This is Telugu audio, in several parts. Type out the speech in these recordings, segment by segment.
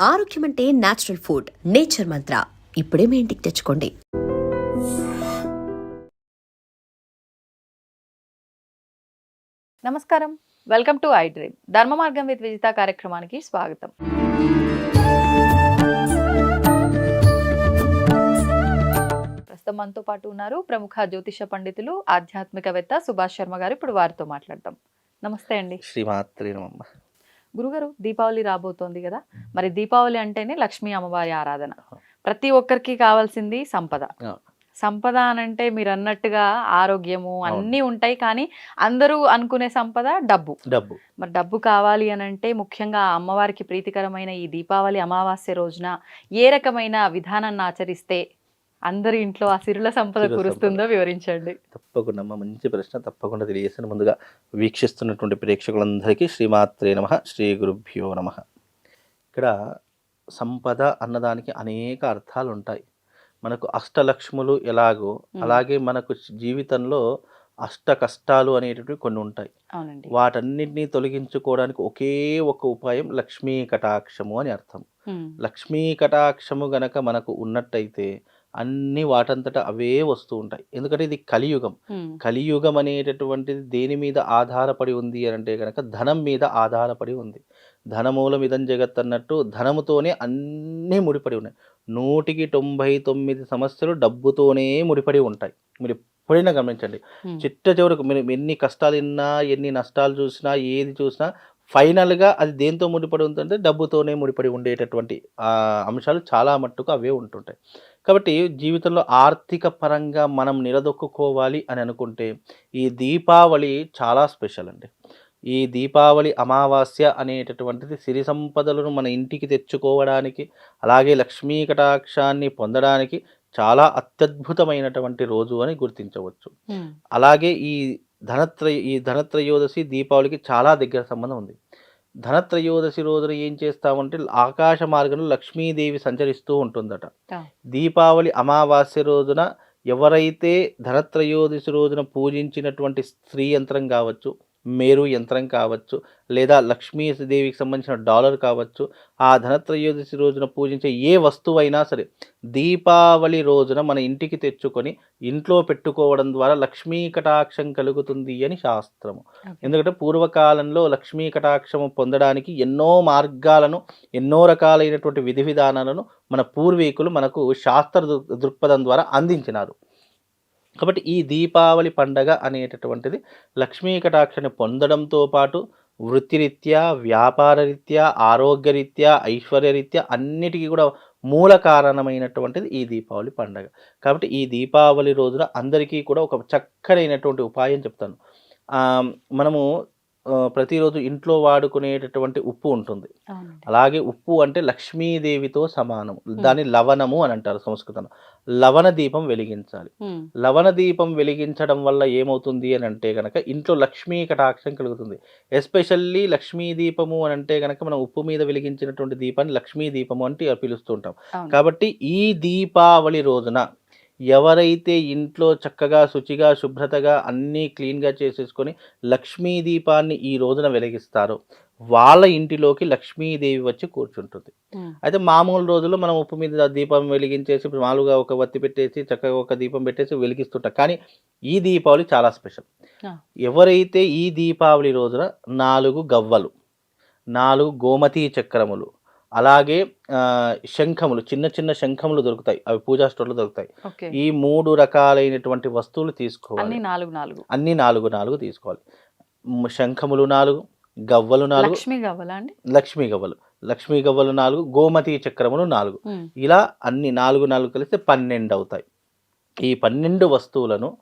ఆరోగ్యం అంటే నేచురల్ ఫుడ్ నేచర్ మంత్ర ఇప్పుడే మీ ఇంటికి తెచ్చుకోండి. నమస్కారం. వెల్కమ్ టు ఐ డ్రీమ్ ధర్మ మార్గం విత్ విజిత కార్యక్రమానికి స్వాగతం. ప్రస్తుతం మనతో పాటు ఉన్నారు ప్రముఖ జ్యోతిష పండితులు ఆధ్యాత్మికవేత్త సుభాష్ శర్మ గారు. ఇప్పుడు వారితో మాట్లాడదాం. నమస్తే అండి. శ్రీమాత్రి గురుగారు దీపావళి రాబోతోంది కదా. మరి దీపావళి అంటేనే లక్ష్మీ అమ్మవారి ఆరాధన. ప్రతి ఒక్కరికి కావాల్సింది సంపద. సంపద అనంటే మీరు అన్నట్టుగా ఆరోగ్యము అన్నీ ఉంటాయి కానీ అందరూ అనుకునే సంపద డబ్బు. డబ్బు. మరి డబ్బు కావాలి అని అంటే ముఖ్యంగా అమ్మవారికి ప్రీతికరమైన ఈ దీపావళి అమావాస్య రోజున ఏ రకమైన విధానాన్ని ఆచరిస్తే అందరి ఇంట్లో ఆ సిరుల సంపద కురుస్తుందో. వివరించండి. తప్పకుండా మంచి ప్రశ్న తప్పకుండా తెలియజేస్తాను. ముందుగా వీక్షిస్తున్నటువంటి ప్రేక్షకులందరికీ శ్రీమాత్రే నమ శ్రీ గురుభ్యో నమ. ఇక్కడ సంపద అన్నదానికి అనేక అర్థాలు ఉంటాయి మనకు అష్టలక్ష్ములు ఎలాగో అలాగే మనకు జీవితంలో అష్ట కష్టాలు అనేటటువంటివి కొన్ని ఉంటాయి. వాటన్నిటినీ తొలగించుకోవడానికి ఒకే ఒక ఉపాయం లక్ష్మీ కటాక్షము అని అర్థం. లక్ష్మీ కటాక్షము గనక మనకు ఉన్నట్టయితే అన్ని వాటంతట అవే వస్తూ ఉంటాయి. ఎందుకంటే ఇది కలియుగం. కలియుగం అనేటటువంటిది దేని మీద ఆధారపడి ఉంది అని అంటే కనుక ధనం మీద ఆధారపడి ఉంది. ధనమూలం ఇదం జగత్ అన్నట్టు ధనముతోనే అన్నీ ముడిపడి ఉన్నాయి. నూటికి తొంభై తొమ్మిది సమస్యలు డబ్బుతోనే ముడిపడి ఉంటాయి. మీరు ఎప్పుడైనా గమనించండి. చిట్ట చివరకు మీరు ఎన్ని కష్టాలు విన్నా ఎన్ని నష్టాలు చూసినా ఏది చూసినా ఫైనల్గా అది దేంతో ముడిపడి ఉందంటే డబ్బుతోనే ముడిపడి ఉండేటటువంటి ఆ, అంశాలు చాలా మట్టుకు అవే ఉంటుంటాయి. కాబట్టి జీవితంలో ఆర్థిక పరంగా మనం నిలదొక్కుకోవాలి అని అనుకుంటే ఈ దీపావళి చాలా స్పెషల్ అండి. ఈ దీపావళి అమావాస్య అనేటటువంటిది సిరి సంపదలను మన ఇంటికి తెచ్చుకోవడానికి అలాగే లక్ష్మీ కటాక్షాన్ని పొందడానికి చాలా అత్యద్భుతమైనటువంటి రోజు అని గుర్తించవచ్చు. అలాగే ఈ ధనత్రయ ఈ ధనత్రయోదశి దీపావళికి చాలా దగ్గర సంబంధం ఉంది ధనత్రయోదశి రోజున ఏం చేస్తామంటే ఆకాశ మార్గంలో లక్ష్మీదేవి సంచరిస్తూ ఉంటుందట. దీపావళి అమావాస్య రోజున ఎవరైతే ధనత్రయోదశి రోజున పూజించినటువంటి స్త్రీ యంత్రం కావచ్చు మేరు యంత్రం కావచ్చు లేదా లక్ష్మీదేవికి సంబంధించిన డాలర్ కావచ్చు ఆ ధనత్రయోదశి రోజున పూజించే ఏ వస్తువైనా సరే దీపావళి రోజున మన ఇంటికి తెచ్చుకొని ఇంట్లో పెట్టుకోవడం ద్వారా లక్ష్మీ కటాక్షం కలుగుతుంది అని శాస్త్రము. ఎందుకంటే పూర్వకాలంలో లక్ష్మీ కటాక్షము పొందడానికి ఎన్నో మార్గాలను ఎన్నో రకాలైనటువంటి విధి విధానాలను మన పూర్వీకులు మనకు శాస్త్ర దృ- దృక్పథం ద్వారా అందించినారు కాబట్టి ఈ దీపావళి పండగ అనేటటువంటిది లక్ష్మీ కటాక్షని పొందడంతో పాటు వృత్తిరీత్యా వ్యాపార రీత్యా ఆరోగ్యరీత్యా ఐశ్వర్యరీత్యా అన్నిటికీ కూడా మూల కారణమైనటువంటిది ఈ దీపావళి పండగ. కాబట్టి ఈ దీపావళి రోజున అందరికీ కూడా ఒక చక్కనైనటువంటి ఉపాయం చెప్తాను. మనము ప్రతిరోజు ఇంట్లో వాడుకునేటటువంటి ఉప్పు ఉంటుంది. అలాగే ఉప్పు అంటే లక్ష్మీదేవితో సమానం. దాన్ని లవణము అని అంటారు సంస్కృతంలో. లవణ దీపం వెలిగించాలి. లవణ దీపం వెలిగించడం వల్ల ఏమవుతుంది అని అంటే కనుక ఇంట్లో లక్ష్మీ కటాక్షం కలుగుతుంది. ఎస్పెషల్లీ లక్ష్మీ దీపము అని అంటే కనుక మనం ఉప్పు మీద వెలిగించినటువంటి దీపాన్ని లక్ష్మీ దీపము అంటే పిలుస్తుంటాం. కాబట్టి ఈ దీపావళి రోజున ఎవరైతే ఇంట్లో చక్కగా శుచిగా శుభ్రతగా అన్నీ క్లీన్గా చేసేసుకొని లక్ష్మీ దీపాన్ని ఈ రోజున వెలిగిస్తారో. వాళ్ళ ఇంటిలోకి లక్ష్మీదేవి వచ్చి కూర్చుంటుంది. అయితే మామూలు రోజుల్లో మనం ఉప్పు మీద దీపం వెలిగించేసి మామూలుగా ఒక వత్తి పెట్టేసి చక్కగా ఒక దీపం పెట్టేసి వెలిగిస్తుంటాం. కానీ ఈ దీపావళి చాలా స్పెషల్. ఎవరైతే ఈ దీపావళి రోజున నాలుగు గవ్వలు నాలుగు గోమతి చక్రములు అలాగే శంఖములు చిన్న చిన్న శంఖములు దొరుకుతాయి. అవి పూజా స్టోర్లో దొరుకుతాయి. ఈ మూడు రకాలైనటువంటి వస్తువులు తీసుకోవాలి. అన్ని నాలుగు నాలుగు. అన్ని నాలుగు నాలుగు తీసుకోవాలి. శంఖములు నాలుగు గవ్వలు నాలుగు. లక్ష్మి కావాలా అండి? లక్ష్మీ గవ్వలు. లక్ష్మీ గవ్వలు నాలుగు గోమతి చక్రములు నాలుగు. ఇలా అన్ని నాలుగు నాలుగు కలిస్తే పన్నెండు అవుతాయి. ఈ పన్నెండు వస్తువులను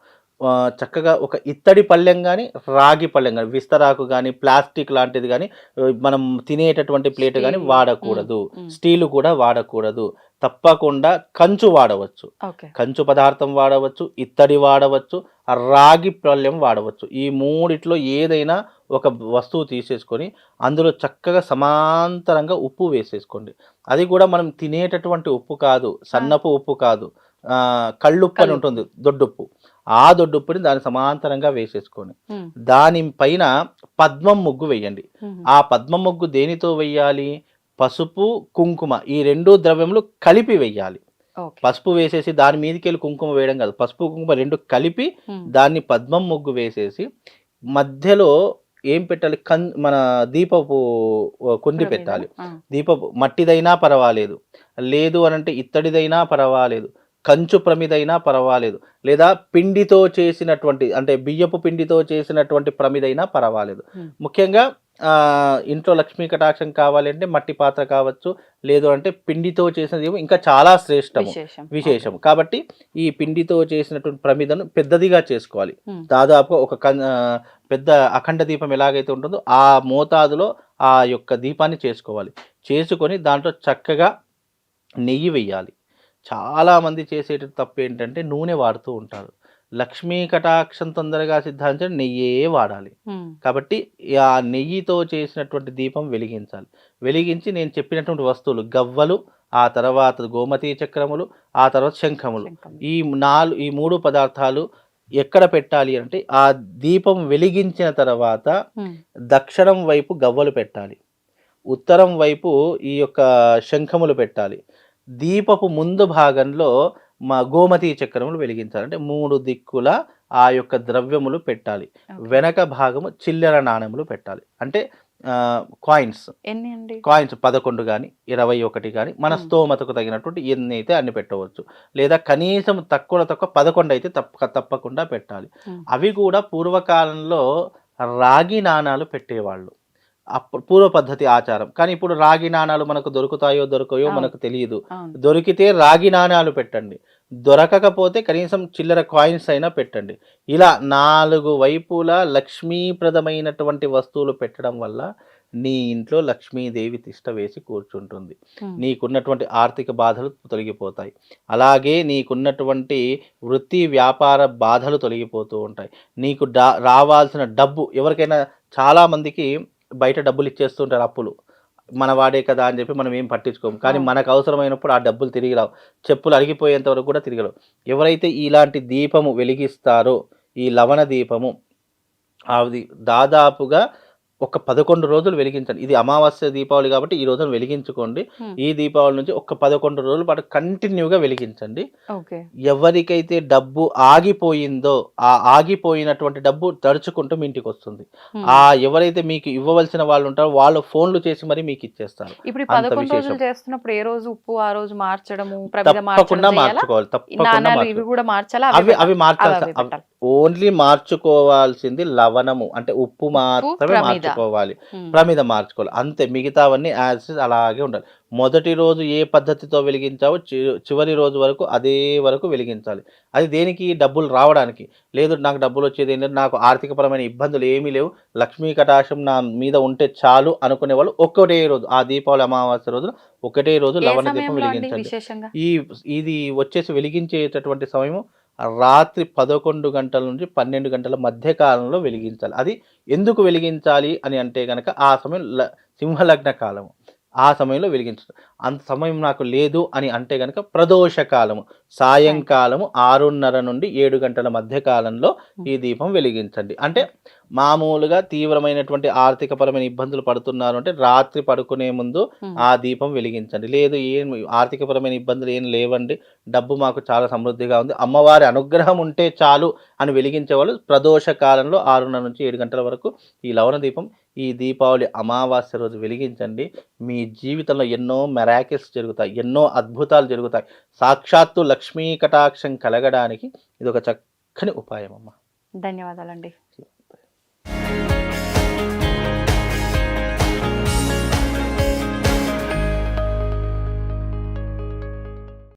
చక్కగా ఒక ఇత్తడి పళ్ళెం కానీ రాగి పళ్ళెం కానీ విస్తరాకు కానీ ప్లాస్టిక్ లాంటిది కానీ మనం తినేటటువంటి ప్లేట్ కానీ. వాడకూడదు. స్టీలు కూడా వాడకూడదు. తప్పకుండా కంచు వాడవచ్చు. కంచు పదార్థం వాడవచ్చు ఇత్తడి వాడవచ్చు రాగి పళ్ళెం వాడవచ్చు. ఈ మూడిట్లో ఏదైనా ఒక వస్తువు తీసేసుకొని అందులో చక్కగా సమాంతరంగా ఉప్పు వేసేసుకోండి. అది కూడా మనం తినేటటువంటి ఉప్పు కాదు సన్నపు ఉప్పు కాదు. కళ్ళుప్పు అని. ఉంటుంది దొడ్డుప్పు. ఆ దొడ్డుప్పుని దాని సమాంతరంగా వేసేసుకొని దాని పైన పద్మం ముగ్గు వేయండి. ఆ పద్మ ముగ్గు దేనితో వెయ్యాలి పసుపు కుంకుమ ఈ రెండు ద్రవ్యములు కలిపి వెయ్యాలి ఓకే. పసుపు వేసేసి దాని మీదకి వెళ్ళి కుంకుమ వేయడం కాదు. పసుపు కుంకుమ రెండు కలిపి. దాన్ని పద్మం ముగ్గు వేసేసి మధ్యలో ఏం పెట్టాలి? కన్ మన దీపపు కుండి పెట్టాలి. దీపపు మట్టిదైనా పర్వాలేదు. లేదు అని అంటే ఇత్తడిదైనా పర్వాలేదు. కంచు ప్రమిదైనా పర్వాలేదు. లేదా పిండితో చేసినటువంటి అంటే బియ్యపు పిండితో చేసినటువంటి ప్రమిదైనా పర్వాలేదు. ముఖ్యంగా ఇంట్లో లక్ష్మీ కటాక్షం కావాలి అంటే మట్టి పాత్ర కావచ్చు లేదు అంటే పిండితో చేసినది ఇంకా చాలా శ్రేష్టము విశేషం. కాబట్టి ఈ పిండితో చేసినటువంటి ప్రమిదను పెద్దదిగా చేసుకోవాలి. దాదాపు ఒక పెద్ద అఖండ దీపం ఎలాగైతే ఉంటుందో ఆ మోతాదులో ఆ యొక్క దీపాన్ని చేసుకోవాలి. చేసుకొని దాంట్లో చక్కగా నెయ్యి వేయాలి. చాలామంది చేసేట తప్పు ఏంటంటే నూనె వాడుతూ ఉంటారు లక్ష్మీ కటాక్షం తొందరగా సిద్ధాంతం నెయ్యే వాడాలి. కాబట్టి ఆ నెయ్యితో చేసినటువంటి దీపం వెలిగించాలి వెలిగించి నేను చెప్పినటువంటి వస్తువులు గవ్వలు ఆ తర్వాత గోమతీ చక్రములు ఆ తర్వాత శంఖములు శంఖం. ఈ నాలుగు ఈ మూడు పదార్థాలు ఎక్కడ పెట్టాలి అంటే ఆ దీపం వెలిగించిన తర్వాత. దక్షిణం వైపు గవ్వలు పెట్టాలి ఉత్తరం వైపు ఈ యొక్క శంఖములు పెట్టాలి దీపపు ముందు భాగంలో మా గోమతీ చక్రములు వెలిగించాలి. అంటే మూడు దిక్కుల ఆ యొక్క ద్రవ్యములు పెట్టాలి. వెనక భాగము చిల్లర నాణెములు పెట్టాలి. అంటే కాయిన్స్ ఎన్ని అండి? కాయిన్స్ పదకొండు కానీ ఇరవై ఒకటి కానీ మన. స్తోమతకు తగినటువంటి ఎన్ని అయితే అన్ని పెట్టవచ్చు. లేదా కనీసం తక్కువ తక్కువ పదకొండు అయితే తప్పక తప్పకుండా పెట్టాలి. అవి కూడా పూర్వకాలంలో రాగి నాణాలు పెట్టేవాళ్ళు. పూర్వ పద్ధతి ఆచారం. కానీ ఇప్పుడు రాగి నాణాలు మనకు దొరుకుతాయో దొరకయో. మనకు తెలియదు. దొరికితే రాగి నాణాలు పెట్టండి. దొరకకపోతే కనీసం చిల్లర కాయిన్స్ అయినా పెట్టండి. ఇలా నాలుగు వైపులా లక్ష్మీప్రదమైనటువంటి వస్తువులు పెట్టడం వల్ల నీ ఇంట్లో లక్ష్మీదేవి తిష్ట వేసి కూర్చుంటుంది. నీకున్నటువంటి ఆర్థిక బాధలు తొలగిపోతాయి. అలాగే నీకున్నటువంటి వృత్తి వ్యాపార బాధలు తొలగిపోతూ ఉంటాయి. నీకు రావాల్సిన డబ్బు ఎవరికైనా చాలామందికి బయట డబ్బులు ఇచ్చేస్తుంటారు అప్పులు. మన వాడే కదా అని చెప్పి మనం ఏం పట్టించుకోము. కానీ. మనకు అవసరమైనప్పుడు ఆ డబ్బులు తిరిగి రావు. చెప్పులు అరిగిపోయేంత వరకు కూడా తిరిగి రావు ఎవరైతే ఇలాంటి దీపము వెలిగిస్తారో ఈ లవణ దీపము అది దాదాపుగా ఒక పదకొండు రోజులు వెలిగించండి ఇది అమావాస్య దీపావళి కాబట్టి ఈ రోజున వెలిగించుకోండి. ఈ దీపావళి నుంచి ఒక పదకొండు రోజుల పాటు కంటిన్యూగా వెలిగించండి ఎవరికైతే డబ్బు ఆగిపోయిందో ఆ ఆగిపోయినటువంటి డబ్బు తడుచుకుంటూ మీ ఇంటికి వస్తుంది. ఆ ఎవరైతే మీకు ఇవ్వవలసిన వాళ్ళు ఉంటారో వాళ్ళు ఫోన్లు చేసి మరి మీకు ఇచ్చేస్తారు ఇప్పుడు పదకొండు. రోజులు చేస్తున్నప్పుడు ఏ రోజు ఉప్పు ఆ రోజు మార్చడము తప్పకుండా? మార్చుకోవాలి తప్పకుండా మార్చాలా అవి? అవి మార్చాలి. ఓన్లీ మార్చుకోవాల్సింది లవణము అంటే ఉప్పు మాత్రమే. మార్చుకోవాలి. ప్రమిద మార్చుకోవాలి. అంతే. మిగతావన్నీ యాజ్ అలాగే ఉండాలి. మొదటి రోజు ఏ పద్ధతితో వెలిగించావో చివరి రోజు వరకు అదే వరకు వెలిగించాలి. అది దేనికి? డబ్బులు రావడానికి. లేదు నాకు డబ్బులు వచ్చేది ఏంటంటే నాకు ఆర్థికపరమైన ఇబ్బందులు ఏమీ లేవు. లక్ష్మీ కటాక్షం నా మీద ఉంటే చాలు అనుకునే వాళ్ళు ఒక్కటే రోజు ఆ దీపావళి అమావాస్య రోజున ఒకటే రోజు లవణ దీపం వెలిగించండి. ఈ ఇది వచ్చేసి వెలిగించేటటువంటి సమయం రాత్రి పదకొండు గంటల నుంచి పన్నెండు గంటల మధ్య కాలంలో వెలిగించాలి. అది ఎందుకు వెలిగించాలి అని అంటే కనుక ఆ సమయం ల- సింహలగ్న కాలము. ఆ సమయంలో వెలిగించడం అంత సమయం నాకు లేదు అని అంటే కనుక ప్రదోష కాలము. సాయంకాలము ఆరున్నర నుండి ఏడు గంటల మధ్య కాలంలో ఈ దీపం వెలిగించండి. అంటే మామూలుగా తీవ్రమైనటువంటి ఆర్థికపరమైన ఇబ్బందులు పడుతున్నారు అంటే రాత్రి పడుకునే ముందు ఉమ్. ఆ దీపం వెలిగించండి. లేదు ఏం ఆర్థికపరమైన ఇబ్బందులు ఏం లేవండి. డబ్బు మాకు చాలా సమృద్ధిగా ఉంది. అమ్మవారి అనుగ్రహం ఉంటే చాలు అని వెలిగించే వాళ్ళు ప్రదోష కాలంలో ఆరున్నర నుంచి ఏడు గంటల వరకు ఈ లవణ దీపం ఈ దీపావళి అమావాస్య రోజు వెలిగించండి. మీ జీవితంలో ఎన్నో మెరాకిల్స్ జరుగుతాయి ఎన్నో అద్భుతాలు జరుగుతాయి. సాక్షాత్తు లక్ష్మీ కటాక్షం కలగడానికి ఇది ఒక చక్కని ఉపాయం అమ్మ ధన్యవాదాలండి.